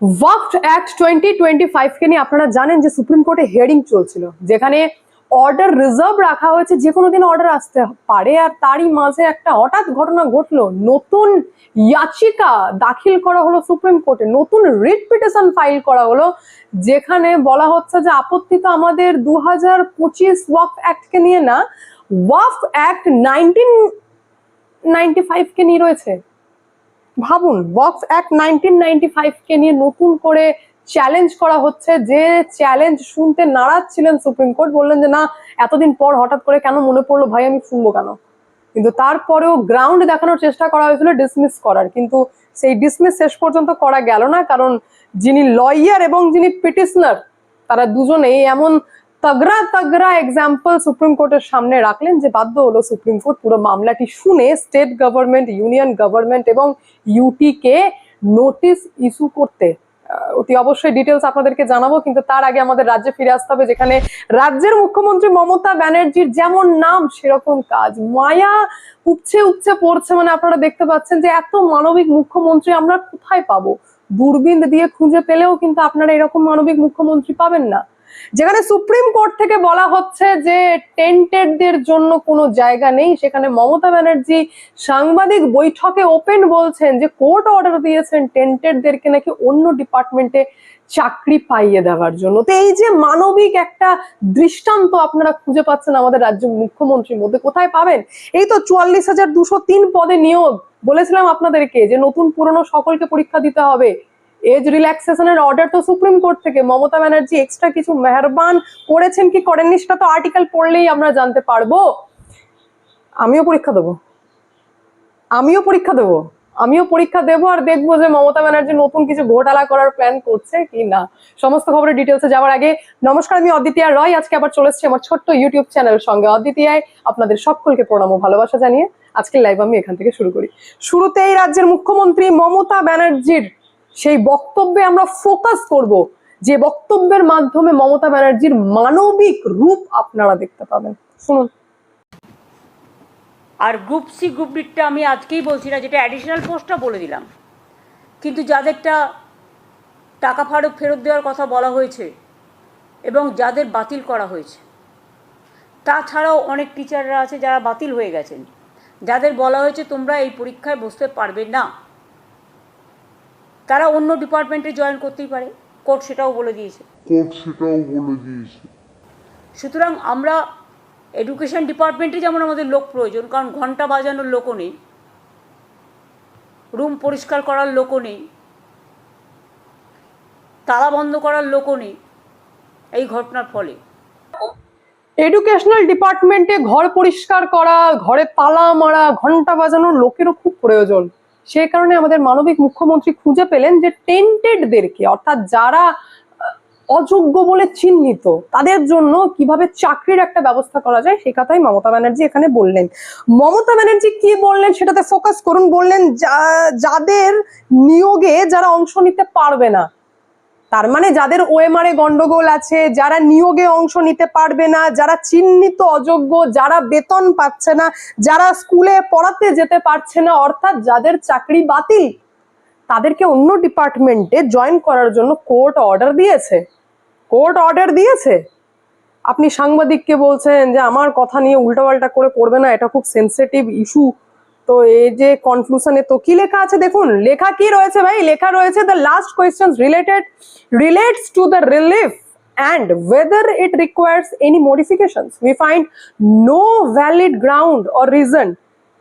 ওয়াকফ act twenty twenty ফাইভকে নিয়ে আপনারা জানেন যে সুপ্রিম কোর্টে হিয়ারিং চলছিল, যেখানে অর্ডার রিজার্ভ রাখা হয়েছে, যে কোনো দিন অর্ডার আসতে পারে, আর তারই মাঝে একটা হঠাৎ ঘটনা ঘটলো। নতুন ইয়াচিকা দাখিল করা হলো সুপ্রিম কোর্টে, নতুন রিট পিটিশন ফাইল করা হলো, যেখানে বলা হচ্ছে যে আপত্তি তো আমাদের দু হাজার পঁচিশ ওয়াকফ অ্যাক্টকে নিয়ে না, ওয়াকফ অ্যাক্ট নাইনটিন নাইনটি ফাইভকে নিয়ে রয়েছে। ভাবুন বক্স অ্যাক্ট নাইনটিন নাইনটি নিয়ে নতুন করে চ্যালেঞ্জ করা হচ্ছে, যে চ্যালেঞ্জ শুনতে নারাজ ছিলেন সুপ্রিম কোর্ট বললেন যে, না, এতদিন পর হঠাৎ করে কেন মনে পড়ল, ভাই, আমি শুনব কেন? কিন্তু তারপরেও গ্রাউন্ড দেখানোর চেষ্টা করা হয়েছিল ডিসমিস করার। কিন্তু সেই ডিসমিস শেষ পর্যন্ত করা গেল না, কারণ যিনি লয়ার এবং যিনি পিটিশনার তারা দুজনেই এমন তগড়া তগড়া এক্সাম্পল সুপ্রিম কোর্টের সামনে রাখলেন যে বাধ্য হলো সুপ্রিম কোর্ট পুরো মামলাটি শুনে স্টেট গভর্নমেন্ট ইউনিয়ন গভর্নমেন্ট এবং ইউটি কে নোটিশ ইস্যু করতে। অতি অবশ্যই ডিটেলস আপনাদেরকে জানাব, কিন্তু তার আগে আমাদের রাজ্যে ফিরে আসতে হবে, যেখানে রাজ্যের মুখ্যমন্ত্রী মমতা ব্যানার্জির যেমন নাম, সেরকম কাজ। মায়া উপচে উপচে পড়ছে মানে আপনারা দেখতে পাচ্ছেন যে এত মানবিক মুখ্যমন্ত্রী আমরা কোথায় পাবো? দূরবীন দিয়ে খুঁজে পেলেও কিন্তু আপনারা এরকম মানবিক মুখ্যমন্ত্রী পাবেন না। যেখানে সুপ্রিম কোর্ট থেকে বলা হচ্ছে যে টেন্টেডদের জন্য কোনো জায়গা নেই, সেখানে মমতা ব্যানার্জি সাংবাদিক বৈঠকে ওপেন বলছেন যে কোর্ট অর্ডার দিয়েছেন টেন্টেডদেরকে নাকি অন্য ডিপার্টমেন্টে চাকরি পাইয়ে দেওয়ার জন্য। তো এই যে মানবিক একটা দৃষ্টান্ত আপনারা খুঁজে পাচ্ছেন আমাদের রাজ্য মুখ্যমন্ত্রীর মধ্যে, কোথায় পাবেন? এই তো চুয়াল্লিশ হাজার দুশো তিন পদে নিয়োগ, বলেছিলাম আপনাদেরকে যে নতুন পুরনো সকলকে পরীক্ষা দিতে হবে। এজ রিল্যাক্সেশনের অর্ডার তো সুপ্রিম কোর্ট থেকে। মমতা ব্যানার্জি এক্সট্রা কিছু মেহরবান করেছেন কি করেননি সেটা তো আর্টিকেল পড়লেই আমরা জানতে পারব। আমিও পরীক্ষা দেবো। আমিও পরীক্ষা দেবো। আমিও পরীক্ষা দেবো আর দেখব যে মমতা ব্যানার্জি নতুন কিছু ঘোটালা করার প্ল্যান করছে কি না। সমস্ত খবরের ডিটেলসে যাওয়ার আগে নমস্কার, আমি অদ্বিতীয়া রয়। আজকে আবার চলে এসেছি আমার ছোট্ট ইউটিউব চ্যানেলের সঙ্গে। অদ্বিতীয়ায় আপনাদের সকলকে প্রণাম ভালোবাসা জানিয়ে আজকের লাইভ আমি এখান থেকে শুরু করি। শুরুতেই রাজ্যের মুখ্যমন্ত্রী মমতা ব্যানার্জির সেই বক্তব্যে আমরা ফোকাস করব। যে বক্তব্যের মাধ্যমে মমতা ব্যানার্জির মানবিক রূপ আপনারা দেখতে পাবেন। শুনুন। আর গ্রুপ সি গ্রুপ আমি আজকেই বলছি না, যেটা অ্যাডিশনাল পোস্টটা বলে দিলাম। কিন্তু যাদেরটা টাকা ফারুক ফেরত দেওয়ার কথা বলা হয়েছে এবং যাদের বাতিল করা হয়েছে, তাছাড়াও অনেক টিচাররা আছে যারা বাতিল হয়ে গেছেন। যাদের বলা হয়েছে তোমরা এই পরীক্ষায় বসতে পারবে না। তারা অন্য ডিপার্টমেন্টে জয়েন করতেই পারে। কোর্ট সেটাও বলে দিয়েছে। কোর্ট সেটাও বলে দিয়েছে। সুতরাং আমরা এডুকেশন ডিপার্টমেন্টে যেমন আমাদের লোক প্রয়োজন কারণ ঘণ্টা বাজানোর লোকও নেই রুম পরিষ্কার করার লোকও নেই তালা বন্ধ করার লোকও নেই এই ঘটনার ফলে। এডুকেশনাল ডিপার্টমেন্টে ঘর পরিষ্কার করা ঘরে তালা মারা ঘণ্টা বাজানোর লোকেরও খুব প্রয়োজন। সেই কারণে আমাদের মানবিক মুখ্যমন্ত্রী খুঁজে পেলেন যে টেন্টেডদেরকে, অর্থাৎ যারা অযোগ্য বলে চিহ্নিত, তাদের জন্য কীভাবে চাকরির একটা ব্যবস্থা করা যায়, সে কথাই মমতা ব্যানার্জি এখানে বললেন। মমতা ব্যানার্জি কি বললেন সেটাতে ফোকাস করুন, বললেন যাদের নিয়োগে যারা অংশ নিতে পারবে না তার মানে যাদের ওএমআর গন্ডগোল আছে, যারা নিয়োগে অংশ নিতে পারবে না, যারা চিহ্নিত অযোগ্য, যারা বেতন পাচ্ছে না, যারা স্কুলে পড়াতে যেতে পারছে না, অর্থাৎ যাদের চাকরি বাতিল, তাদেরকে অন্য ডিপার্টমেন্টে জয়েন করার জন্য কোর্ট অর্ডার দিয়েছে। কোর্ট অর্ডার দিয়েছে। আপনি সাংবাদিককে বলছেন যে, আমার কথা নিয়ে উল্টাপাল্টা করে করবে না, এটা খুব সেন্সিটিভ ইস্যু তো এই যে কনক্লুশনে তো কি লেখা আছে দেখুন লেখা কি রয়েছে ভাই লেখা রয়েছে the last question related relates to the relief and whether it requires any modifications. We find no valid ground or reason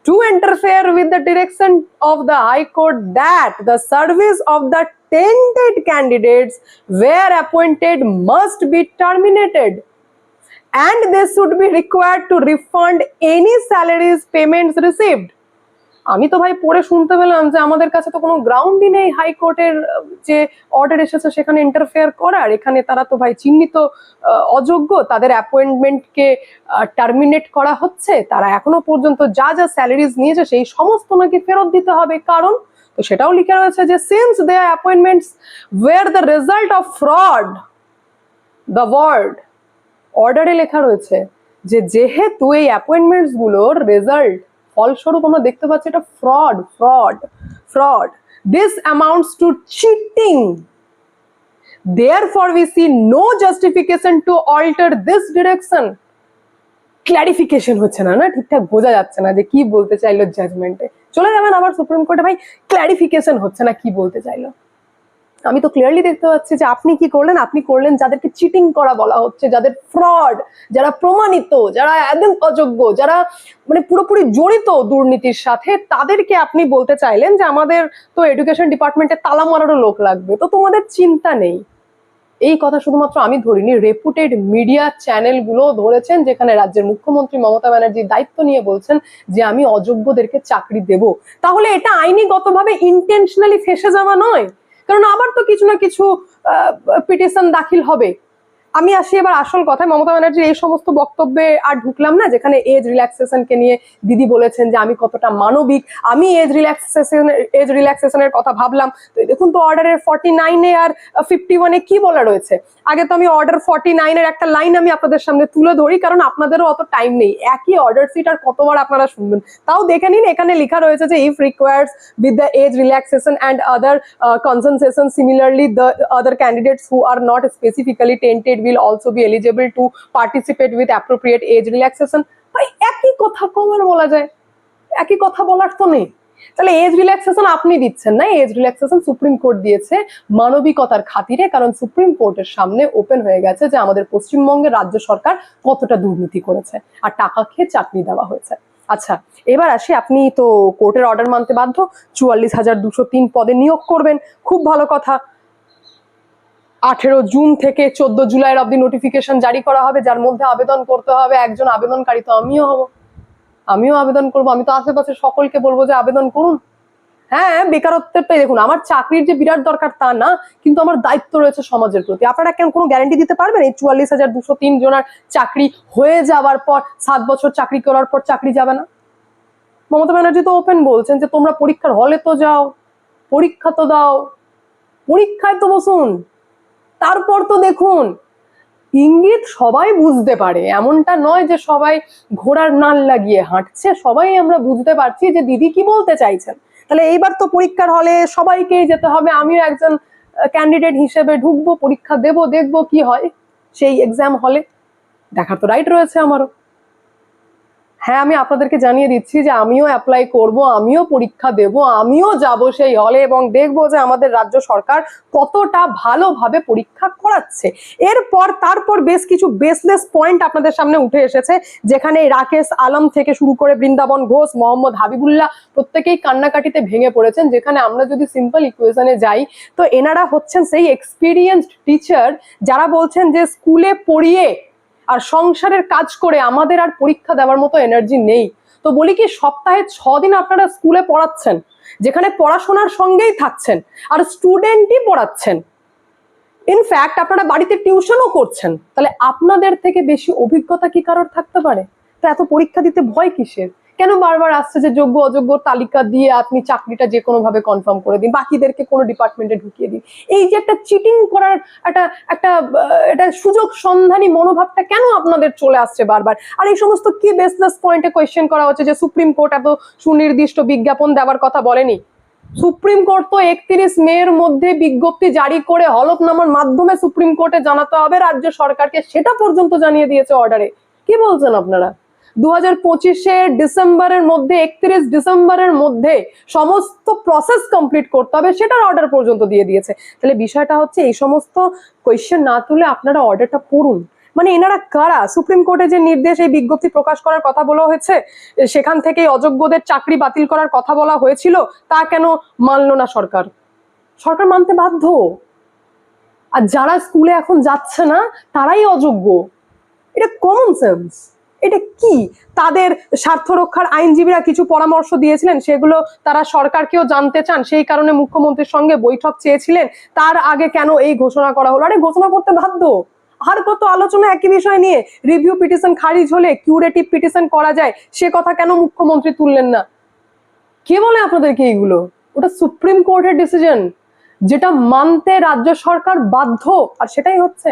to interfere with the direction of the High Court that the service of the tainted candidates were appointed must be terminated and they should be required to refund any salaries payments received. আমি তো ভাই পড়ে শুনতে পেলাম যে আমাদের কাছে তো কোনো গ্রাউন্ডই নেই হাইকোর্টের যে অর্ডার এসেছে সেখানে ইন্টারফেয়ার করার। এখানে তারা তো ভাই চিহ্নিত অযোগ্য। তাদের অ্যাপয়েন্টমেন্টকে টার্মিনেট করা হচ্ছে। তারা এখনও পর্যন্ত যা যা স্যালারিজ নিয়েছে সেই সমস্ত নাকি ফেরত দিতে হবে। কারণ, তো সেটাও লিখে রয়েছে যে since they appointments were the result of fraud the word অর্ডারে লেখা রয়েছে যে যেহেতু এই অ্যাপয়েন্টমেন্টসগুলোর রেজাল্ট ফলস্বরূপ আমরা দেখতে পাচ্ছি এটা fraud fraud fraud this amounts to cheating there we see no justification to alter this direction. Clarification হচ্ছে না না? ঠিকঠাক বোঝা যাচ্ছে না যে কি বলতে চাইলো জাজমেন্টে চলে যাবেন আবার সুপ্রিম কোর্টে ভাই ক্ল্যারিফিকেশন হচ্ছে না কি বলতে চাইলো। আমি তো ক্লিয়ারলি দেখতে পাচ্ছি যে আপনি কি করলেন? আপনি করলেন যাদেরকে চিটিং করা বলা হচ্ছে, যাদের ফ্রড যারা প্রমাণিত, যারা একদম অযোগ্য, যারা মানে পুরোপুরি জড়িত দুর্নীতির সাথে, তাদেরকে আপনি বলতে চাইলেন যে আমাদের তো এডুকেশন ডিপার্টমেন্টে তালা মারারও লোক লাগবে। তো তোমাদের চিন্তা নেই। এই কথা শুধুমাত্র আমি ধরিনি রেপুটেড মিডিয়া চ্যানেলগুলো ধরেছেন, যেখানে রাজ্যের মুখ্যমন্ত্রী মমতা ব্যানার্জি দায়িত্ব নিয়ে বলছেন যে আমি অযোগ্যদেরকে চাকরি দেব। তাহলে এটা আইনিগতভাবে ইন্টেনশনালি ফেসে যাওয়া নয়? কারণ আমার তো কিছু না কিছু পিটিশন দাখিল হবে। আমি আসি এবার আসল কথায়। মমতা ব্যানার্জির এই সমস্ত বক্তব্যে আর ঢুকলাম না, যেখানে এজ রিল্যাক্সেশনকে নিয়ে দিদি বলেছেন যে আমি কতটা মানবিক। আমি এজ রিল্যাক্সেশন এজ রিল্যাক্সেশনের কথা ভাবলাম। তো দেখুন তো অর্ডারের ফর্টি নাইনে আর ফিফটি ওয়ানে কি বলা রয়েছে? আগে তো আমি অর্ডার ফর্টি নাইনের একটা লাইন আমি আপনাদের সামনে তুলে ধরি, কারণ আপনাদেরও অত টাইম নেই। একই অর্ডার সিট আর কতবার আপনারা শুনবেন। তাও দেখে নিন, এখানে লেখা রয়েছে যে if requires with the age relaxation and other concession similarly the other candidates who are not specifically tainted will also be eligible to participate with appropriate age relaxation. ভাই, একই কথা কবার বলা যায়। একই কথা বলার তো নেই। তাহলে এজ রিল্যাক্সেশন আপনি দিচ্ছেন না এজ রিল্যাক্সেশন সুপ্রিম কোর্ট দিয়েছে মানবিকতার খাতিরে, কারণ সুপ্রিম কোর্টের সামনে ওপেন হয়ে গেছে যে আমাদের পশ্চিমবঙ্গের রাজ্য সরকার কতটা দুর্নীতি করেছে আর টাকা খেয়ে চাকরি দেওয়া হয়েছে। আচ্ছা এবার আসি, আপনি তো কোর্টের অর্ডার মানতে বাধ্য, চুয়াল্লিশ হাজার দুশো তিন পদে নিয়োগ করবেন। খুব ভালো কথা। আঠেরো জুন থেকে চোদ্দ জুলাইয়ের অব্দি নোটিফিকেশন জারি করা হবে, যার মধ্যে আবেদন করতে হবে। একজন আবেদনকারী তো আমিও হব। আমিও আবেদন করব। আমি তো আশেপাশে সকলকে বলব যে আবেদন করুন। হ্যাঁ বেকারত্বেরটাই দেখুন, আমার চাকরির যে বিরাট দরকার তা না, কিন্তু আমার দায়িত্ব রয়েছে সমাজের প্রতি। আপনারা কেন কোনো গ্যারান্টি দিতে পারবেন? এই চুয়াল্লিশ হাজার দুশো তিন জনের চাকরি হয়ে যাওয়ার পর, সাত বছর চাকরি করার পর চাকরি যাবে না? মমতা ব্যানার্জি তো ওপেন বলছেন যে তোমরা পরীক্ষার হলে তো যাও, পরীক্ষা তো দাও। পরীক্ষায় তো বসুন। তারপর তো দেখুন, ইঙ্গিত সবাই বুঝতে পারে। এমনটা নয় যে সবাই ঘোড়ার নাল লাগিয়ে হাঁটছে, সবাই আমরা বুঝতে পারছি যে দিদি কি বলতে চাইছেন। তাহলে এইবার তো পরীক্ষার হলে সবাইকেই যেতে হবে, আমিও একজন ক্যান্ডিডেট হিসেবে ঢুকবো, পরীক্ষা দেব, দেখব কি হয় সেই এক্সাম হলে দেখার তো রাইট রয়েছে আমারও। হ্যাঁ আমি আপনাদেরকে জানিয়ে দিচ্ছি যে আমিও অ্যাপ্লাই করব, আমিও পরীক্ষা দেব, আমিও যাব সেই হলে এবং দেখব যে আমাদের রাজ্য সরকার কতটা ভালোভাবে পরীক্ষা করাচ্ছে। এরপর, তারপর বেশ কিছু বেসলেস পয়েন্ট আপনাদের সামনে উঠে এসেছে, যেখানে রাকেশ আলম থেকে শুরু করে বৃন্দাবন ঘোষ, মোহাম্মদ হাবিবুল্লাহ প্রত্যেকেই কান্নাকাটিতে ভেঙে পড়েছেন, যেখানে আমরা যদি সিম্পল ইকুয়েশনে যাই, তো এনারা হচ্ছেন সেই এক্সপিরিয়েন্সড টিচার যারা বলছেন যে স্কুলে পড়িয়ে আর সংসারের কাজ করে আমাদের আর পরীক্ষা দেওয়ার মতো এনার্জি নেই। তো বলি কি, সপ্তাহে ছ দিন আপনারা স্কুলে পড়াচ্ছেন, যেখানে পড়াশোনার সঙ্গেই থাকছেন আর স্টুডেন্টই পড়াচ্ছেন। ইনফ্যাক্ট আপনারা বাড়িতে টিউশনও করছেন। তাহলে আপনাদের থেকে বেশি অভিজ্ঞতা কি কারোর থাকতে পারে? তো এত পরীক্ষা দিতে ভয় কিসের? কেন বারবার আসছে যে যোগ্য, অযোগ্য তালিকা দিয়ে আপনি চাকরিটা যে কোনো ভাবে কনফার্ম করে দিন? বাকিদেরকে কোনো ডিপার্টমেন্টে ঢুকিয়ে দিন। এই যে একটা চিটিং করার একটা একটা একটা সুযোগ সন্ধানী মনোভাবটা কেন আপনাদের চলে আসছে বারবার? আর এই সমস্ত কি বেসলেস পয়েন্টে কোয়েশ্চেন করা হচ্ছে যে সুপ্রিম কোর্ট এত সুনির্দিষ্ট বিজ্ঞাপন দেওয়ার কথা বলেনি? সুপ্রিম কোর্ট তো একত্রিশ মের মধ্যে বিজ্ঞপ্তি জারি করে হলফনামার মাধ্যমে সুপ্রিম কোর্টে জানাতে হবে, রাজ্য সরকারকে সেটা পর্যন্ত জানিয়ে দিয়েছে অর্ডারে কি বলছেন আপনারা? দু হাজার ডিসেম্বরের মধ্যে, একত্রিশ ডিসেম্বরের মধ্যে সমস্ত প্রসেস কমপ্লিট করতে হবে, সেটার অর্ডার পর্যন্ত দিয়ে দিয়েছে। তাহলে বিষয়টা হচ্ছে, এই সমস্ত কোয়েশ্চেন না তুলে আপনারা অর্ডারটা পড়ুন। মানে এনারা কারা? সুপ্রিম কোর্টে যে নির্দেশ, এই বিজ্ঞপ্তি প্রকাশ করার কথা বলা হয়েছে, সেখান থেকে অযোগ্যদের চাকরি বাতিল করার কথা বলা হয়েছিল, তা কেন মানলো না সরকার? সরকার মানতে বাধ্য। আর যারা স্কুলে এখন যাচ্ছে না, তারাই অযোগ্য। এটা কমন সেন্স এটা কি? তাদের স্বার্থ রক্ষার আইনজীবীরা কিছু পরামর্শ দিয়েছিলেন, সেগুলো তারা সরকারকেও জানতে চান, সেই কারণে মুখ্যমন্ত্রীর সঙ্গে বৈঠক চেয়েছিলেন। তার আগে কেন এই ঘোষণা করা হলো? আরে, ঘোষণা করতে বাধ্য। আর কত আলোচনা একই বিষয় নিয়ে রিভিউ পিটিশন খারিজ হলে কিউরেটিভ পিটিশন করা যায়, সে কথা কেন মুখ্যমন্ত্রী তুললেন না? কে বলে আপনাদেরকে এইগুলো? ওটা সুপ্রিম কোর্টের ডিসিশন যেটা মানতে রাজ্য সরকার বাধ্য, আর সেটাই হচ্ছে।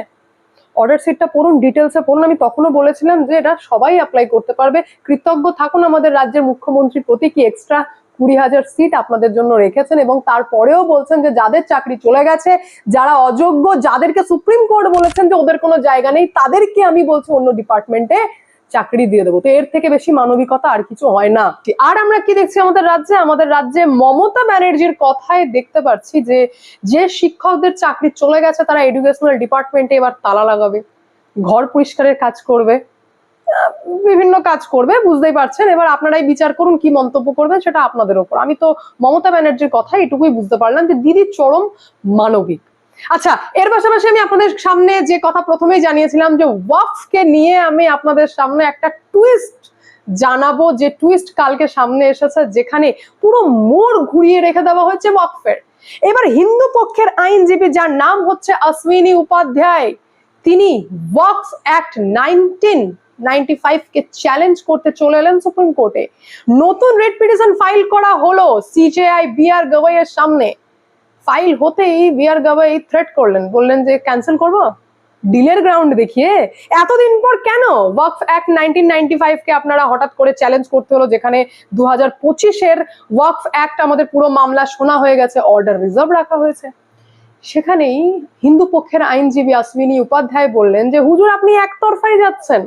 অর্ডার সিটটা পড়ুন ডিটেলসে পড়ুন। আমি তখনও বলেছিলাম যে এটা সবাই অ্যাপ্লাই করতে পারবে। কৃতজ্ঞ থাকুন আমাদের রাজ্যের মুখ্যমন্ত্রীর প্রতি, কি এক্সট্রা কুড়ি হাজার সিট আপনাদের জন্য রেখেছেন এবং তারপরেও বলছেন যে যাদের চাকরি চলে গেছে, যারা অযোগ্য, যাদেরকে সুপ্রিম কোর্ট বলেছেন যে ওদের কোনো জায়গা নেই, তাদেরকে আমি বলছি অন্য ডিপার্টমেন্টে চাকরি দিয়ে দেবো। তো এর থেকে বেশি মানবিকতা আর কিছু হয় না। আর আমরা কি দেখছি আমাদের রাজ্যে? আমাদের রাজ্যে মমতা ব্যানার্জির কথায় দেখতে পাচ্ছি যে যে শিক্ষকদের চাকরি চলে গেছে, তারা এডুকেশনাল ডিপার্টমেন্টে এবার তালা লাগাবে। ঘর পরিষ্কারের কাজ করবে। বিভিন্ন কাজ করবে, বুঝতেই পারছেন? এবার আপনারাই বিচার করুন কি মন্তব্য করবেন সেটা আপনাদের ওপর। আমি তো মমতা ব্যানার্জির কথা এটুকুই বুঝতে পারলাম যে দিদি চরম মানবিক। আচ্ছা এর পাশাপাশি আমি আপনাদের সামনে যে কথা প্রথমেই জানিয়েছিলাম যে ওয়াফকে নিয়ে আমি আপনাদের সামনে একটা টুইস্ট জানাব, যে টুইস্ট কালকে সামনে এসেছে, যেখানে পুরো মোড় ঘুরিয়ে রেখে দেওয়া হয়েছে ওয়াকফের। এবার হিন্দু পক্ষের আইনজীবী যার নাম হচ্ছে অশ্বিনী উপাধ্যায়, তিনি Waqf act nineteen ninety challenge করতে চলে এলেন সুপ্রিম কোর্টে। নতুন রেড পিটিশন ফাইল করা হলো সিজেআই বিআর গওয়াইয়ের সামনে। ফাইল হতেই বিআর গাবাই থ্রেট করলেন। বললেন যে ক্যান্সেল করব? ডিলের গ্রাউন্ড দেখিয়ে? এতদিন পর কেন? ওয়াকফ অ্যাক্ট নাইনটিন নাইনটি কে আপনারা হঠাৎ করে চ্যালেঞ্জ করতে হলো, যেখানে দু হাজার পঁচিশের ওয়াকফ অ্যাক্ট আমাদের পুরো মামলা শোনা হয়ে গেছে অর্ডার রিজার্ভ রাখা হয়েছে। সেখানেই হিন্দু পক্ষের আইনজীবী অশ্বিনী উপাধ্যায় বললেন যে, হুজুর, আপনি একতরফাই যাচ্ছেন।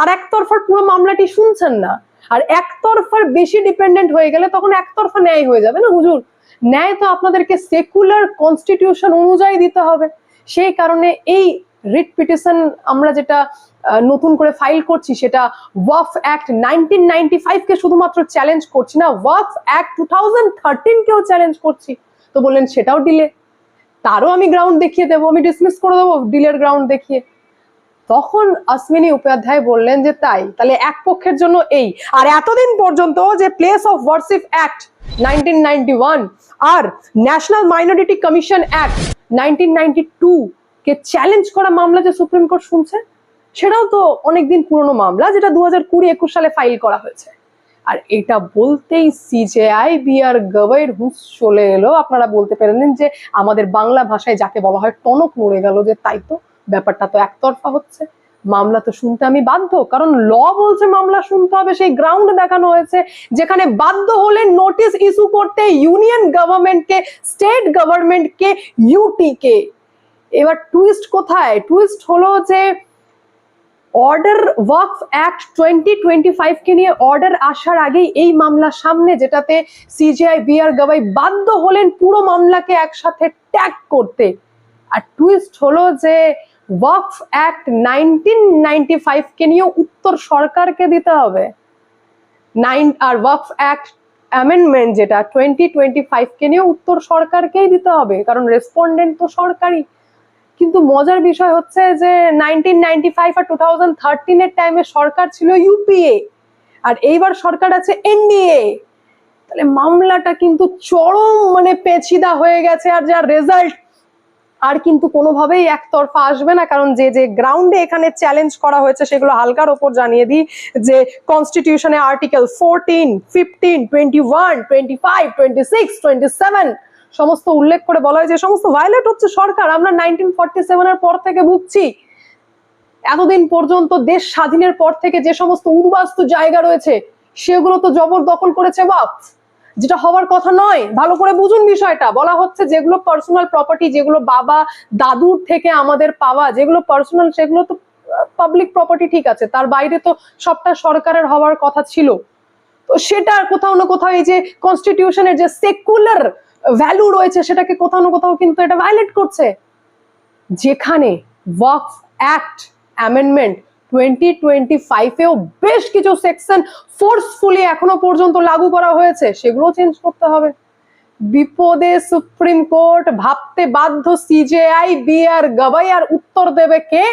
আর একতরফার পুরো মামলাটি শুনছেন না। আর একতরফার বেশি ডিপেন্ডেন্ট হয়ে গেলে তখন একতরফা ন্যায় হয়ে যাবে না, হুজুর? ন্যায় তো আপনাদেরকে সেকুলার কনস্টিটিউশন অনুযায়ী দিতে হবে। সেই কারণে এই রিট পিটিশন আমরা যেটা নতুন করে ফাইল করছি সেটা ওয়াফ অ্যাক্ট নাইনটিন নাইনটি কে শুধুমাত্র চ্যালেঞ্জ করছি না, ওয়াফ অ্যাক্ট টু থাউজেন্ড কেও চ্যালেঞ্জ করছি। তো বললেন, সেটাও ডিলে তারও আমি গ্রাউন্ড দেখিয়ে দেবো, আমি ডিসমিস করে দেবো ডিলের গ্রাউন্ড দেখিয়ে। তখন অশ্বিনী উপাধ্যায় বললেন যে, তাই, তাহলে এক পক্ষের জন্য এই। আর এতদিন পর্যন্ত যে place of worship act nineteen R national minority commission act nineteen K challenge করা মামলা যে সুপ্রিম কোর্ট শুনছে, সেটাও তো অনেকদিন পুরনো মামলা যেটা দু হাজার কুড়ি একুশ সালে ফাইল করা হয়েছে। আর এটা বলতেই সিজেআই বিআর গওয়াইয়ের হুঁশ চলে এলো। আপনারা বলতে পারেন যে আমাদের বাংলা ভাষায় যাকে বলা হয় টনক মরে গেল যে তাই তো ব্যাপারটা তো একতরফা হচ্ছে। মামলা তো শুনতে আমি বাধ্য, কারণ ল বলছে মামলা শুনতে হবে, সেই গ্রাউন্ড দেখানো হয়েছে, যেখানে বাধ্য হলে নোটিশ ইস্যু করতে ইউনিয়ন গভর্নমেন্টকে স্টেট গভর্নমেন্টকে ইউটি কে এবার টুইস্ট কোথায়? টুইস্ট হলো যে order Waqf act twenty twenty কে নিয়ে অর্ডার আসার আগেই এই মামলা সামনে, যেটাতে সিজিআই বিআর গাবাই বাধ্য হলেন পুরো মামলাকে একসাথে ট্যাগ করতে। আর টুইস্ট হলো যে ওয়াকফ অ্যাক্ট নাইনটিন নাইনটি কে নিয়ে উত্তর সরকারকে দিতে হবে। নাইন আর ওয়াকফ অ্যাক্ট অ্যামেন্ডমেন্ট যেটা টোয়েন্টি টোয়েন্টি কে নিয়ে উত্তর সরকারকেই দিতে হবে, কারণ রেসপন্ডেন্ট তো সরকারি কিন্তু মজার বিষয় হচ্ছে যে নাইনটিন নাইনটি ফাইভ আর টু থাউজেন্ড থার্টিনের টাইমে সরকার ছিল ইউপিএ আর এইবার সরকার আছে এনডিএ তাহলে মামলাটা কিন্তু চরম মানে পেছিদা হয়ে গেছে, আর যার রেজাল্ট আর কিন্তু কোনোভাবেই একতরফা আসবে না, কারণ যে যে গ্রাউন্ডে এখানে চ্যালেঞ্জ করা হয়েছে সেগুলো হালকার ওপর জানিয়ে দিই যে কনস্টিটিউশনে article fourteen fifteen twenty one twenty five twenty six twenty seven সমস্ত উল্লেখ করে বলা হয় যে, সমস্ত ভায়োলেট হচ্ছে সরকার। আমরা নাইনটিন ফর্টি সেভেনের পর থেকে ভুগছি। এতদিন পর্যন্ত দেশ স্বাধীনের পর থেকে যে সমস্ত উদ্বাস্তু জায়গা রয়েছে, সেগুলো তো জবরদখল করেছে বাপ। যেটা হওয়ার কথা নয়, ভালো করে বুঝুন বিষয়টা। বলা হচ্ছে যেগুলো পার্সোনাল প্রপার্টি যেগুলো বাবা, দাদুর থেকে আমাদের পাওয়া, যেগুলো পার্সোনাল সেগুলো তো পাবলিক প্রপার্টি ঠিক আছে, তার বাইরে তো সবটা সরকারের হওয়ার কথা ছিল। তো সেটা কোথাও না কোথাও এই যে কনস্টিটিউশনের যে সেকুলার ভ্যালু রয়েছে, সেটাকে কোথাও না কোথাও কিন্তু এটা ভায়োলেট করছে। যেখানে Waqf act amendment twenty twenty ফাইভেও বেশ কিছু সেকশন ফোর্সফুলি এখনও পর্যন্ত লাগু করা হয়েছে, সেগুলো চেঞ্জ করতে হবে। বিপদে সুপ্রিম কোর্ট ভাবতে বাধ্য সিজেআই বিআর গবাই আর উত্তর দেবে কে?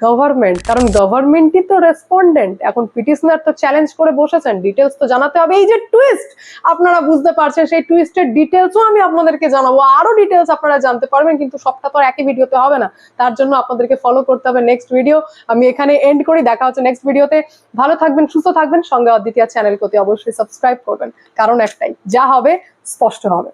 গভর্নমেন্ট কারণ গভর্নমেন্টই তো রেসপন্ডেন্ট এখন পিটিশনার তো চ্যালেঞ্জ করে বসেছেন ডিটেলস তো জানাতে হবে। এই যে টুইস্ট আপনারা বুঝতে পারছেন, সেই টুইস্টের ডিটেলসও আমি আপনাদেরকে জানাব। আরও ডিটেলস আপনারা জানতে পারবেন, কিন্তু সবটা তো আর একই ভিডিওতে হবে না। তার জন্য আপনাদেরকে ফলো করতে হবে নেক্সট ভিডিও আমি এখানে এন্ড করি, দেখা হচ্ছে নেক্সট ভিডিওতে ভালো থাকবেন, সুস্থ থাকবেন। সঙ্গে অদ্বিতীয় চ্যানেল প্রতি অবশ্যই সাবস্ক্রাইব করবেন। কারণ একটাই, যা হবে, স্পষ্ট হবে।